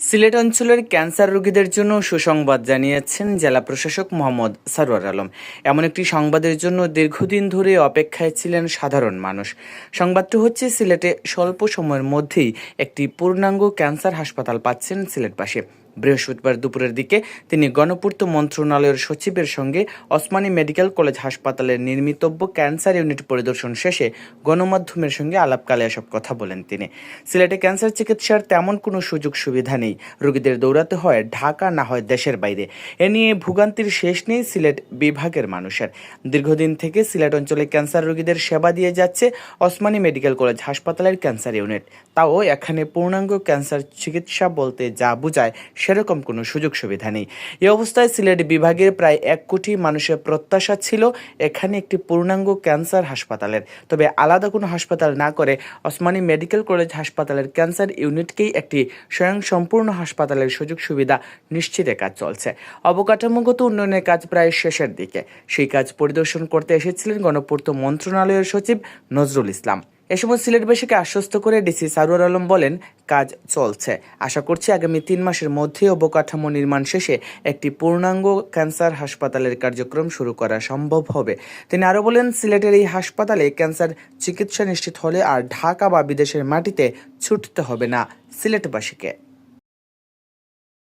সিলেট অঞ্চলের ক্যান্সার রোগীদের জন্য সুসংবাদ জানিয়েছেন জেলা প্রশাসক মোহাম্মদ সারোয়ার আলম। এমন একটি সংবাদের জন্য দীর্ঘদিন ধরে অপেক্ষায় ছিলেন সাধারণ মানুষ। সংবাদটি হচ্ছে, সিলেটে স্বল্প সময়ের মধ্যেই একটি পূর্ণাঙ্গ ক্যান্সার হাসপাতাল পাচ্ছেন সিলেটবাসী। বৃহস্পতিবার দুপুরের দিকে তিনি গণপূর্ত মন্ত্রণালয়ের সচিবের সঙ্গে ওসমানী মেডিকেল কলেজ হাসপাতালের নির্মিতব্য ক্যান্সার ইউনিট পরিদর্শন শেষে গণমাধ্যমের সঙ্গে আলাপকালে এসব কথা বলেন তিনি। সিলেটে ক্যান্সার চিকিৎসার তেমন কোনো সুযোগ সুবিধা নেই। রোগীদের দৌড়াতে হয়, ঢাকা না হয় দেশের বাইরে। এ নিয়ে ভোগান্তির শেষ নেই সিলেট বিভাগের মানুষের। দীর্ঘদিন থেকে সিলেট অঞ্চলে ক্যান্সার রোগীদের সেবা দিয়ে যাচ্ছে ওসমানী মেডিকেল কলেজ হাসপাতালের ক্যান্সার ইউনিট। তাও এখানে পূর্ণাঙ্গ ক্যান্সার চিকিৎসা বলতে যা বোঝায় সেরকম কোনো সুযোগ সুবিধা নেই। এ অবস্থায় সিলেট বিভাগের প্রায় এক কোটি মানুষের প্রত্যাশা ছিল এখানে একটি পূর্ণাঙ্গ ক্যান্সার হাসপাতালের। তবে আলাদা কোনো হাসপাতাল না করে ওসমানী মেডিকেল কলেজ হাসপাতালের ক্যান্সার ইউনিটকেই একটি স্বয়ংসম্পূর্ণ হাসপাতালের সুযোগ সুবিধা নিশ্চিতের কাজ চলছে। অবকাঠামোগত উন্নয়নের কাজ প্রায় শেষের দিকে। সেই কাজ পরিদর্শন করতে এসেছিলেন গণপূর্ত মন্ত্রণালয়ের সচিব নজরুল ইসলাম। এ সময় সিলেটবাসীকে আশ্বস্ত করে ডিসি সারোয়ার আলম বলেন, কাজ চলছে। আশা করছি আগামী তিন মাসের মধ্যে অবকাঠামো নির্মাণ শেষে একটি পূর্ণাঙ্গ ক্যান্সার হাসপাতালের কার্যক্রম শুরু করা সম্ভব হবে। তিনি আরও বলেন, সিলেটের এই হাসপাতালে ক্যান্সার চিকিৎসা নিশ্চিত হলে আর ঢাকা বা বিদেশের মাটিতে ছুটতে হবে না সিলেটবাসীকে।